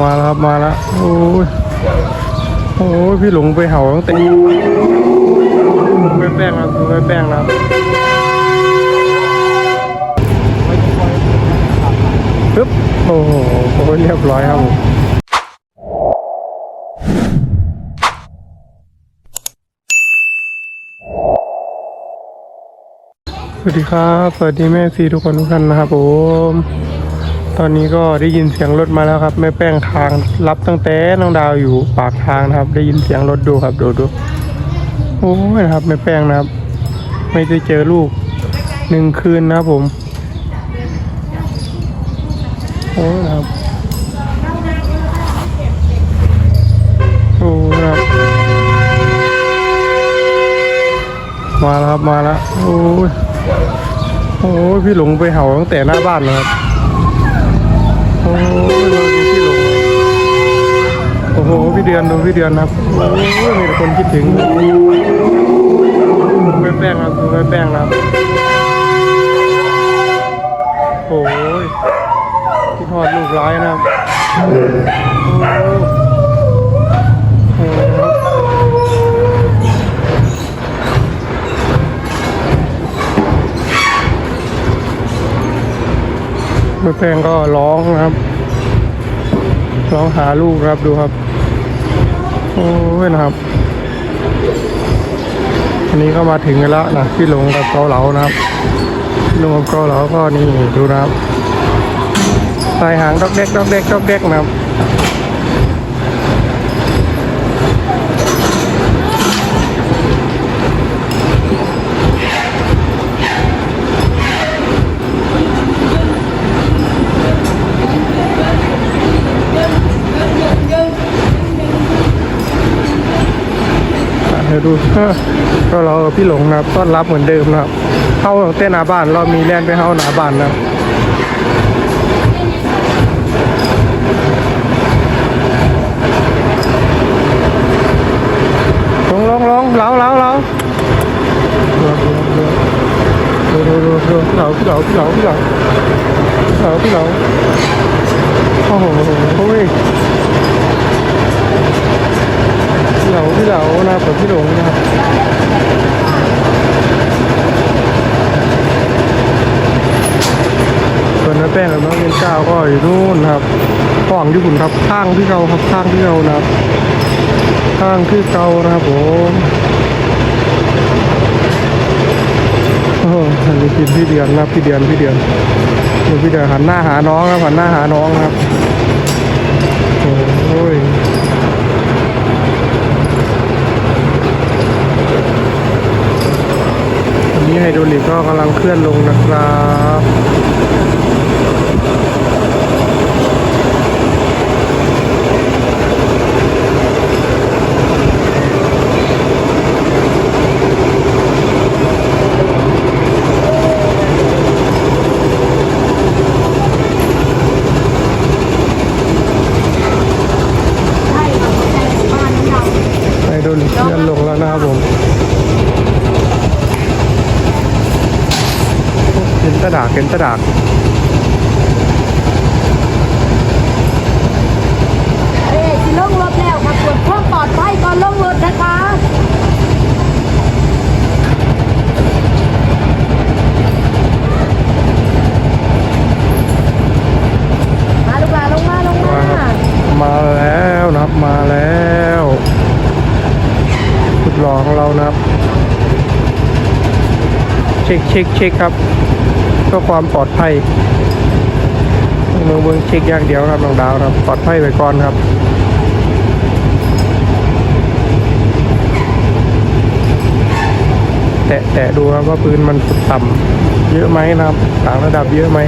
มาแล้วครับมาแล้วโอ้ยโอ้ยพี่หลงไปเห่าตั้งแต่ไม่แป้งครับไม่แป้งนะครับปึ๊บโอ้โหเรียบร้อยครับสวัสดีครับ สวัสดีแม่ซีทุกคนทุกท่านนะครับผม ตอนนี้ก็ได้ยินเสียงรถมาแล้วครับแม่แป้งทางรับตั้งแต่น้องดาวอยู่ปากทางนะครับ ได้ยินเสียงรถดูครับดูดูโอ้ยนะครับแม่แป้งนะครับ ไม่ได้เจอลูกหนึ่งคืนนะครับผมโอ้ยนะครับโอ้ยนะครับมาแล้วครับมาแล้วโอ้ยโอ้ยพี่หลงไปเห่าตั้งแต่หน้าบ้านเลยครับ โอ้ยเราดูที่ลงโอ้โหพี่เดือนดูพี่เดือนครับโอ้ยมีแต่คนคิดถึงไม่แป้งครับดูแม่แป้งนะครับโอ้ยพี่ทอดลูกร้ายนะครับ ม่แป้งก็ร้องนะครับ ร้องหาลูกครับดูครับ โอ้ยนะครับ อันนี้ก็มาถึงกันแล้วนะพี่หลงกับเกาเหลานะครับพี่หลงกับเกาเหลาก็นี่ดูนะครับสายหางดอกเด็กดอกเด็กดอกเด็กนะครับ ดูก็เราพี่หลงนะต้อนรับเหมือนเดิมนะเข้าเต้นหน้าบ้านเรามีแลนไปเข้าหน้าบ้านนะลงลงลงเหลาเหลาเหลาดูดูดูดูเหลาพี่เหลาเหลาพี่เหลาเหลาพี่เหลาโอ้โห เหลาพี่เหลานะครับกับพี่หลงนะครับส่วนน้าแป้งกับน้องเย็นเก้าก็อยู่นู่นนะครับฝั่งญี่ปุ่นครับข้างที่เราครับข้างที่เรานะครับข้างที่เรานะครับผมโอ้โหอันนี้กินพี่เดือนนะพี่เดือนพี่เดือนพี่เดือนหันหน้าหาน้องครับหันหน้าหาน้องครับโอ้ย ตอนนี้ไฮโดรลิก ก็กำลังเคลื่อนลงนะครับใช่ค่ะหัวใจของบ้านน้องดำไฮโดรลิกเคลื่อนลงแล้วนะครับผม เห็นตะดากเห็นตะดากเอ๊ะที่ลงรถแล้วค่ะตรวจความปลอดภัยก่อนลงรถนะคะมาลูกหลานลงมาลงมามาแล้วนะครับมาแล้วสุดหล่อของเรานะครับ เช็คเช็คเช็คครับ เพื่อความปลอดภัยเมืองเมืองเช็คอย่างเดียวครับน้องดาวครับปลอดภัยไปก่อนครับแตะแตะดูครับว่าพื้นมันต่ำเยอะไหมนะครับต่างระดับเยอะไหม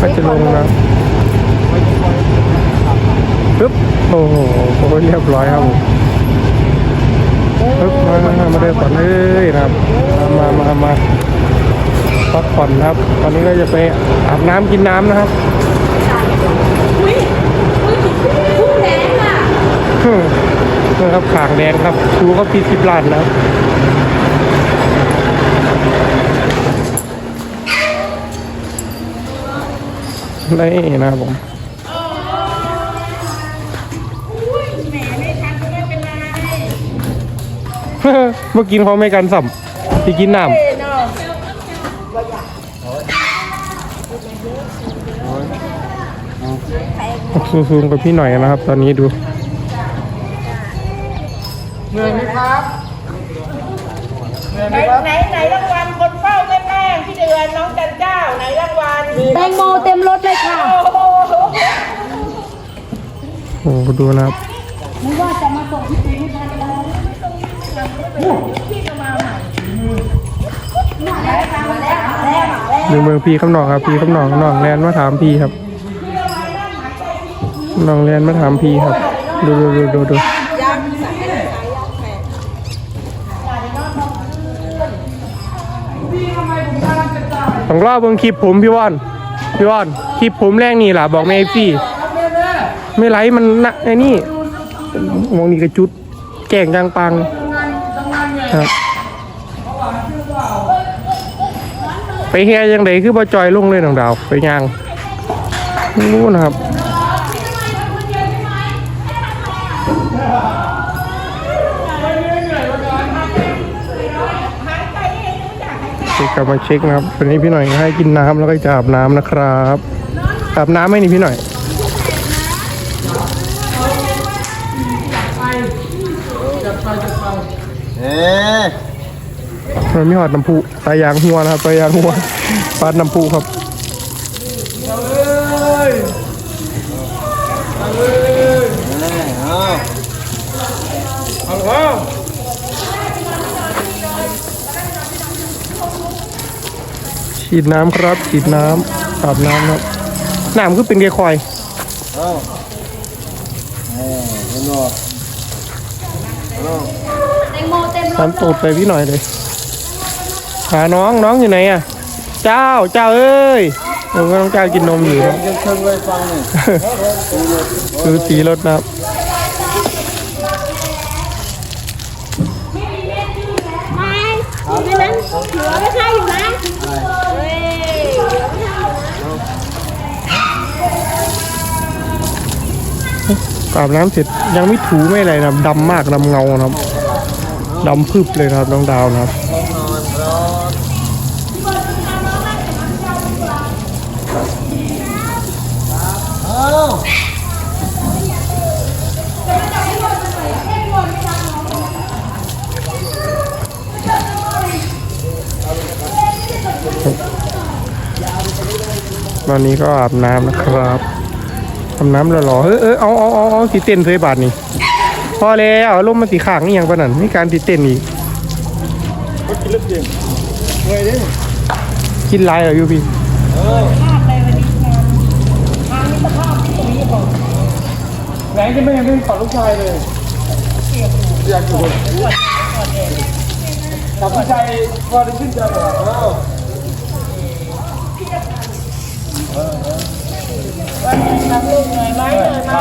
ก็จะลงนะปึ๊บโอ้โหเรียบร้อยครับผมปึ๊บมามามาได้ก่อนเลยนะครับ มามามา พักผ่อนครับ ตอนนี้ก็จะไปอาบน้ำกินน้ำนะครับใช่คุณแดงอะครับขางแดงครับดูก็ปีสิบล้านแล้วนี่นะครับผมเมื่อกินเขาไม่กันสับที่กินน้ำ ซูมๆกับพี่หน่อยนะครับ ตอนนี้ดูไหนไหนไหนรางวัลคนเฝ้าแม่แป้งพี่เดือนน้องจันเจ้าไหนรางวัลแตงโมเต็มรถเลยค่ะโอ้โหดูนะครับไม่ว่าจะมาส่งที่ไหนทันแล้วมาแล้วมาแล้วมาแล้วมาแล้วดูเมืองพี่คำหนองครับ พี่คำหนองหนองแลนมาถามพี่ครับ น้องแลนมาถามพี่ครับ ดูดูดูดูดูต้องรอเบิ่งคลิปผมพี่วอน พี่วอน คลิปผมแรกนี่ล่ะ บอกแม่พี่ไม่ไรมันนะไอ้นี่มองนี่กระจุด แก่งกลางปังครับไปเฮียยังไดคือบ่จอยลงเลยน้องดาว ไปย่างนู้นครับ เช็คกลับมาเช็คนะครับวันนี้พี่หน่อยให้กินน้ำแล้วก็จะอาบน้ำนะครับอาบน้ำไหมนี่พี่หน่อยเอ๊ะมันม่หอดน้ำพุตายางหัวนะครับตายางหัวปาดน้ำพุครับเอา ฉีดน้ำครับ ฉีดน้ำอาบน้ำครับน้ำคือเป็นเกยร์คอยเอาเอ๊ะเห็นบ่แตงโมเต็มรถน้ำตูดไปพี่หน่อยเลยหาน้องน้องอยู่ไหนอะ เจ้าเจ้าเอ้ยเออน้องเจ้ากินนมอยู่ครับยังเชิงไว้ฟังนี่คือสีรถนะครับไม่ไม่นั้นเหลือไม่ใช่อยู่นะเฮ้ย อาบน้ำเสร็จยังไม่ถูไม่อะไรนะครับดำมากดำเงานะครับดำพึบเลยนะครับน้องดาวนะครับตอนนี้ก็อาบน้ำนะครับ อาบน้ำหล่อๆเฮ้ยเอยเอาเอาเอาเอาสีเต้นเทยบาทนี่พอแล้วเอาลมมาสีขางนี่ยังปะนั่นมีการสีเต้นอีกกินลึกจริงเฮ้ยดิกินไรเหรอยูพี่แหวนจะไม่ยังไม่ปัดลูกชายเลยอยากอยู่กับผู้ชายพอได้ขึ้นใจเหรอ เอารับลูกเหนื่อยไหมเหนื่อยไหม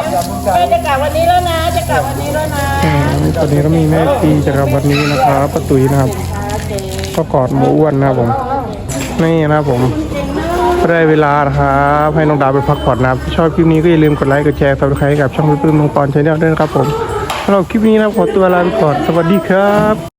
แม่จะกลับวันนี้แล้วนะ จะกลับวันนี้แล้วนะตอนนี้ก็มีแม่ปีจากลับวันนี้นะครับป้าตุ๋ยนะครับ ก็กอดหมูอ้วนนะครับผมนี่นะครับผมได้เวลานะครับให้น้องดาวไปพักผ่อนนะครับชอบคลิปนี้ก็อย่าลืมกดไลค์กดแชร์ซับสไครต์กับช่องพี่ปื้มมังกรชาแนลด้วยนะครับผมสำหรับคลิปนี้นะครับขอตัวลาไปก่อนสวัสดีครับ